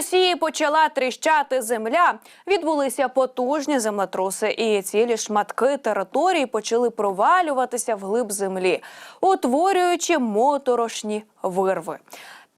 Росії почала тріщати земля. Відбулися потужні землетруси, і цілі шматки території почали провалюватися вглиб землі, утворюючи моторошні вирви.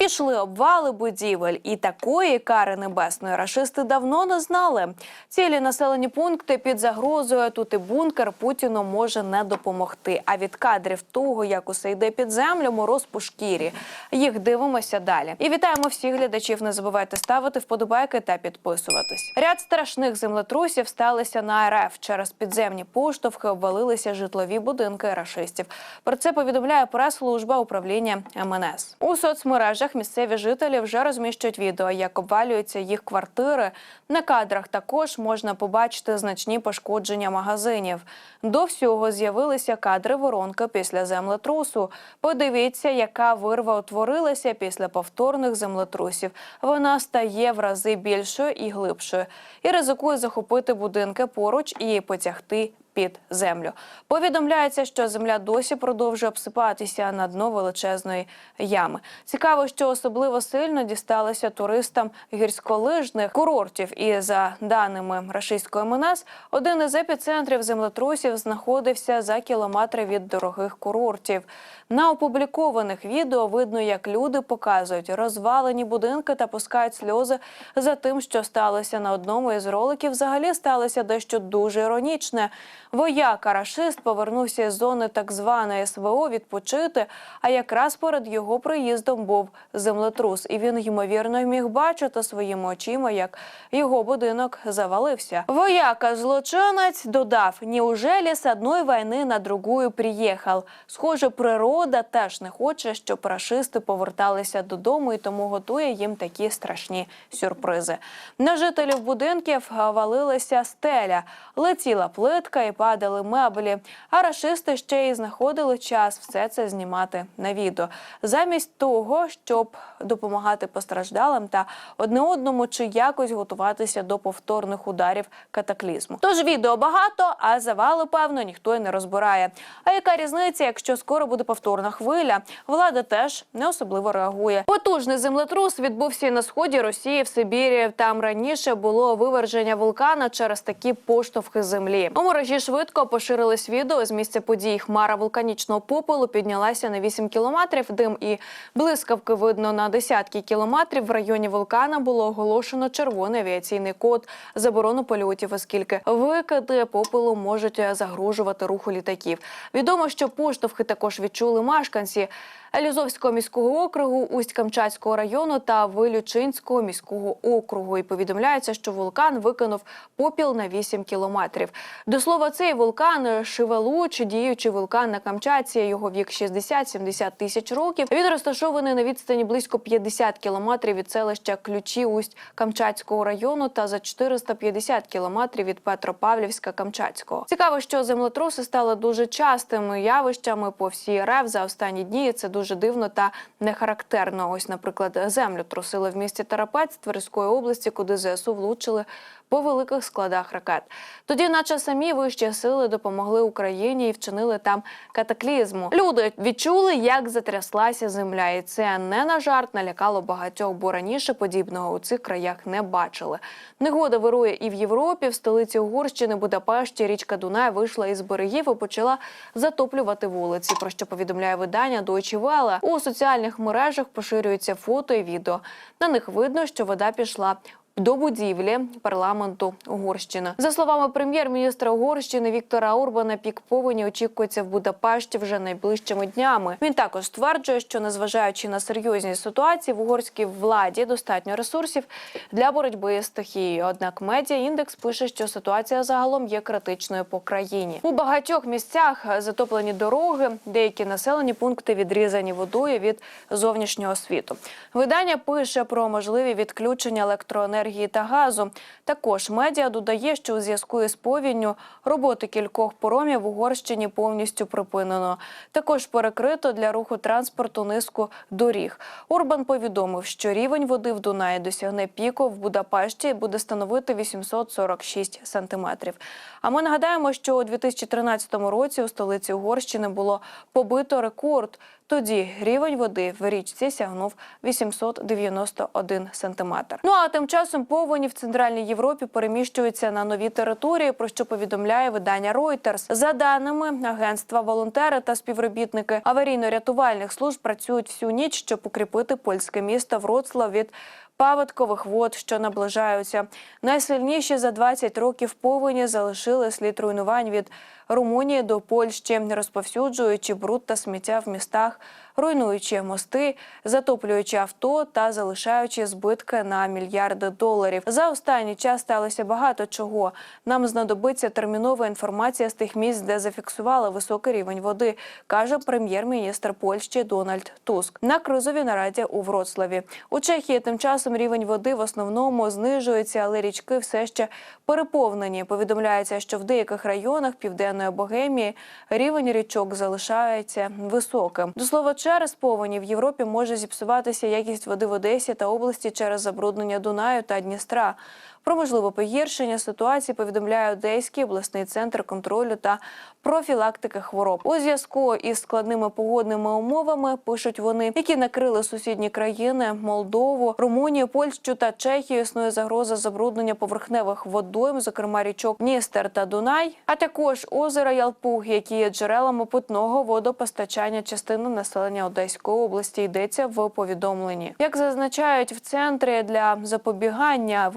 Пішли обвали будівель, і такої кари небесної рашисти давно не знали. Цілі населені пункти під загрозою. Тут і бункер Путіну може не допомогти. А від кадрів того, як усе йде під землю, мороз по шкірі. Їх дивимося далі. І вітаємо всіх глядачів. Не забувайте ставити вподобайки та підписуватись. Ряд страшних землетрусів сталися на РФ. Через підземні поштовхи обвалилися житлові будинки рашистів. Про це повідомляє прес-служба управління МНС. У соцмережах місцеві жителі вже розміщують відео, як обвалюються їх квартири. На кадрах також можна побачити значні пошкодження магазинів. До всього з'явилися кадри воронки після землетрусу. Подивіться, яка вирва утворилася після повторних землетрусів. Вона стає в рази більшою і глибшою і ризикує захопити будинки поруч і потягти під землю. Повідомляється, що земля досі продовжує обсипатися на дно величезної ями. Цікаво, що особливо сильно дісталося туристам гірськолижних курортів. І за даними рашистської МНС, один із епіцентрів землетрусів знаходився за кілометри від дорогих курортів. На опублікованих відео видно, як люди показують розвалені будинки та пускають сльози за тим, що сталося на одному із роликів. Взагалі сталося дещо дуже іронічне. Вояка рашист повернувся з зони так званої СВО відпочити. А якраз перед його приїздом був землетрус, і він ймовірно міг бачити своїми очима, як його будинок завалився. Вояка злочинець додав: «Неужели з одної війни на другую приїхав? Схоже, природа теж не хоче, щоб рашисти поверталися додому, і тому готує їм такі страшні сюрпризи. На жителів будинків валилася стеля, летіла плитка і падали меблі. А рашисти ще й знаходили час все це знімати на відео. Замість того, щоб допомагати постраждалим та одне одному чи якось готуватися до повторних ударів катаклізму. Тож відео багато, а завали, певно, ніхто й не розбирає. А яка різниця, якщо скоро буде повторна хвиля? Влада теж не особливо реагує. Потужний землетрус відбувся і на сході Росії в Сибірі. Там раніше було виверження вулкана через такі поштовхи землі. У мережі швидко поширились відео з місця подій. Хмара вулканічного попелу піднялася на 8 кілометрів. Дим і блискавки видно на десятки кілометрів. В районі вулкана було оголошено червоний авіаційний код заборону польотів, оскільки викиди попелу можуть загрожувати руху літаків. Відомо, що поштовхи також відчули мешканці. Елізовського міського округу, Усть-Камчатського району та Вилючинського міського округу. І повідомляється, що вулкан викинув попіл на 8 кілометрів. До слова, цей вулкан Шивелуч, діючий вулкан на Камчатці. Його вік 60-70 тисяч років. Він розташований на відстані близько 50 кілометрів від селища Ключі Усть-Камчатського району та за 450 кілометрів від Петропавлівська Камчатського. Цікаво, що землетруси стали дуже частими явищами по всій РФ за останні дні. Це дуже дивно та не характерно. Ось, наприклад, землю трусили в місті Тарапець Тверської області, куди ЗСУ влучили по великих складах ракет. Тоді, наче самі вищі сили допомогли Україні і вчинили там катаклізму. Люди відчули, як затряслася земля, і це не на жарт налякало багатьох, бо раніше подібного у цих краях не бачили. Негода вирує і в Європі, в столиці Угорщини, Будапешті, річка Дунай вийшла із берегів і почала затоплювати вулиці. Про що повідомляє видання Deutsche Welle. У соціальних мережах поширюються фото і відео. На них видно, що вода пішла. До будівлі парламенту Угорщини за словами прем'єр-міністра Угорщини Віктора Урбана, пік повені очікується в Будапешті вже найближчими днями. Він також стверджує, що незважаючи на серйозні ситуації, в угорській владі достатньо ресурсів для боротьби з стихією. Однак медіа індекс пише, що ситуація загалом є критичною по країні. У багатьох місцях затоплені дороги, деякі населені пункти відрізані водою від зовнішнього світу. Видання пише про можливі відключення електроенергії та газу. Також медіа додає, що у зв'язку із повінню роботи кількох поромів в Угорщині повністю припинено. Також перекрито для руху транспорту низку доріг. Урбан повідомив, що рівень води в Дунаї досягне піку в Будапешті і буде становити 846 сантиметрів. А ми нагадаємо, що у 2013 році у столиці Угорщини було побито рекорд. Тоді рівень води в річці сягнув 891 сантиметр. Ну а тим часом повені в центральній Європі переміщуються на нові території, про що повідомляє видання Reuters. За даними агентства, волонтери та співробітники аварійно-рятувальних служб працюють всю ніч, щоб укріпити польське місто Вроцлав від паводкових вод, що наближаються. Найсильніші за 20 років повені залишили слід руйнувань від Румунії до Польщі, розповсюджуючи бруд та сміття в містах, руйнуючи мости, затоплюючи авто та залишаючи збитки на мільярди доларів. За останній час сталося багато чого. Нам знадобиться термінова інформація з тих місць, де зафіксували високий рівень води, каже прем'єр-міністр Польщі Дональд Туск на кризовій нараді у Вроцлаві. У Чехії тим часом рівень води в основному знижується, але річки все ще переповнені. Повідомляється, що в деяких районах південної Богемії рівень річок залишається високим. До слова, через повені в Європі може зіпсуватися якість води в Одесі та області через забруднення Дунаю та Дністра. Про можливе погіршення ситуації повідомляє Одеський обласний центр контролю та профілактики хвороб. У зв'язку із складними погодними умовами пишуть вони, які накрили сусідні країни Молдову, Румунію, Польщу та Чехію. Існує загроза забруднення поверхневих водойм, зокрема річок Дністер та Дунай, а також озера Ялпуг, які є джерелами питного водопостачання частини населення Одеської області. Йдеться в повідомленні. Як зазначають в центрі для запобігання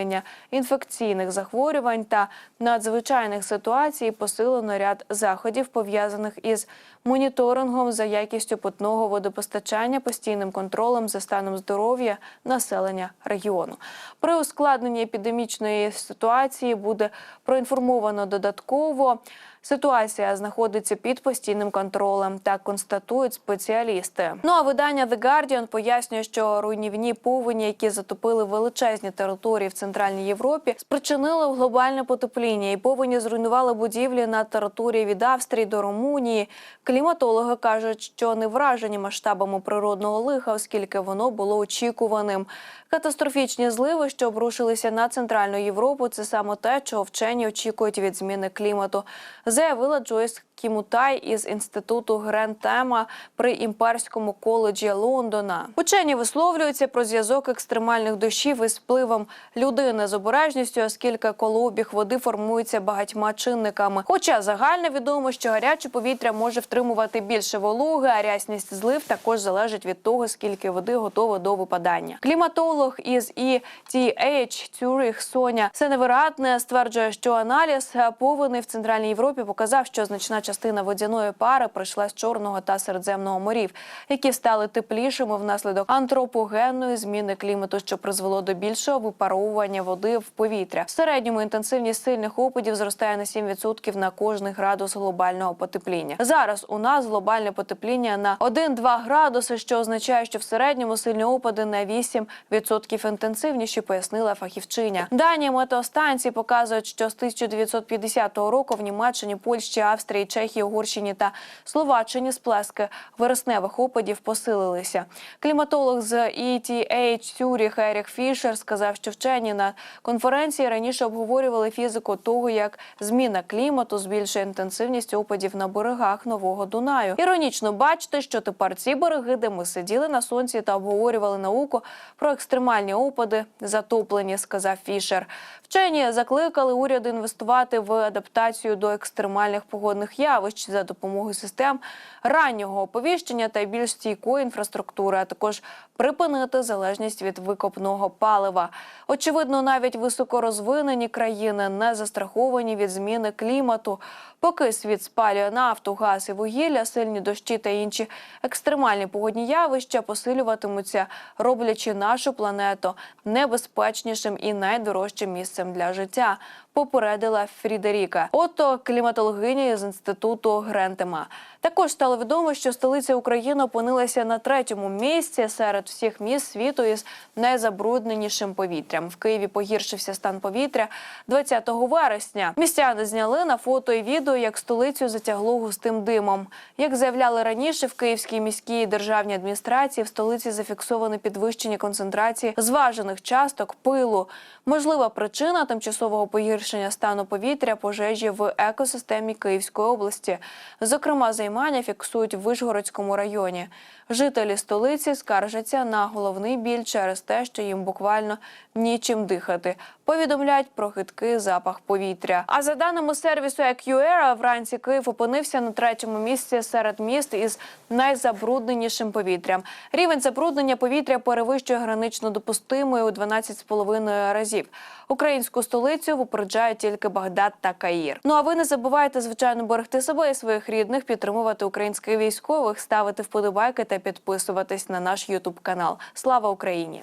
виникнення інфекційних захворювань та надзвичайних ситуацій, посилено ряд заходів пов'язаних із моніторингом за якістю питного водопостачання, постійним контролем за станом здоров'я населення регіону. При ускладненні епідемічної ситуації буде проінформовано додатково. Ситуація знаходиться під постійним контролем, так констатують спеціалісти. Ну а видання The Guardian пояснює, що руйнівні повені, які затопили величезні території в центральній Європі, спричинили глобальне потепління, і повені зруйнували будівлі на території від Австрії до Румунії. Кліматологи кажуть, що не вражені масштабами природного лиха, оскільки воно було очікуваним. Катастрофічні зливи, що обрушилися на центральну Європу, це саме те, чого вчені очікують від зміни клімату, заявила Джойс Кімутай із інституту Грентема при імперському коледжі Лондона. Учені висловлюються про зв'язок екстремальних дощів із впливом людини з обережністю, оскільки колообіг води формується багатьма чинниками. Хоча загально відомо, що гаряче повітря може втримувати більше вологи, а рясність злив також залежить від того, скільки води готово до випадання. Кліматолог із ETH Цюрих Соня Сеневератне стверджує, що аналіз повені в центральній Європі показав, що значна частина водяної пари прийшла з Чорного та Середземного морів, які стали теплішими внаслідок антропогенної зміни клімату, що призвело до більшого випаровування води в повітря. В середньому інтенсивність сильних опадів зростає на 7% на кожний градус глобального потепління. Зараз у нас глобальне потепління на 1-2 градуси, що означає, що в середньому сильні опади на 8% інтенсивніші, пояснила фахівчиня. Дані метеостанції показують, що з 1950 року в Німеччині, Польщі, Австрії, Чехії, Угорщині та Словаччині сплески вересневих опадів посилилися. Кліматолог з ETH Цюріх Ерік Фішер сказав, що вчені на конференції раніше обговорювали фізику того, як зміна клімату збільшує інтенсивність опадів на берегах нового Дунаю. Іронічно бачити, що тепер ці береги, де ми сиділи на сонці та обговорювали науку про екстремальні опади, затоплені, сказав Фішер. Вчені закликали уряд інвестувати в адаптацію до екстремальних погодних явищ за допомогою систем раннього оповіщення та більш стійкої інфраструктури, а також припинити залежність від викопного палива. Очевидно, навіть високорозвинені країни не застраховані від зміни клімату. Поки світ спалює нафту, газ і вугілля, сильні дощі та інші екстремальні погодні явища посилюватимуться, роблячи нашу планету небезпечнішим і найдорожчим місцем для життя. Попередила Фрідеріка, ото кліматологиня з інституту Грентема. Також стало відомо, що столиця України опинилася на третьому місці серед всіх міст світу із найзабрудненішим повітрям. В Києві погіршився стан повітря 20 вересня. Містяни зняли на фото і відео, як столицю затягло густим димом. Як заявляли раніше, в Київській міській державній адміністрації в столиці зафіксовано підвищення концентрації зважених часток пилу. Можлива причина тимчасового погіршення погіршення стану повітря, пожежі в екосистемі Київської області. Зокрема, займання фіксують в Вишгородському районі. Жителі столиці скаржаться на головний біль через те, що їм буквально нічим дихати. Повідомляють про хиткий запах повітря. А за даними сервісу AccuAir, вранці Київ опинився на третьому місці серед міст із найзабрудненішим повітрям. Рівень забруднення повітря перевищує гранично допустимої у 12,5 разів. Українську столицю випереджають тільки Багдад та Каїр. Ну а ви не забувайте звичайно берегти себе і своїх рідних, підтримувати українських військових, ставити вподобайки та підписуватись на наш Ютуб канал. Слава Україні!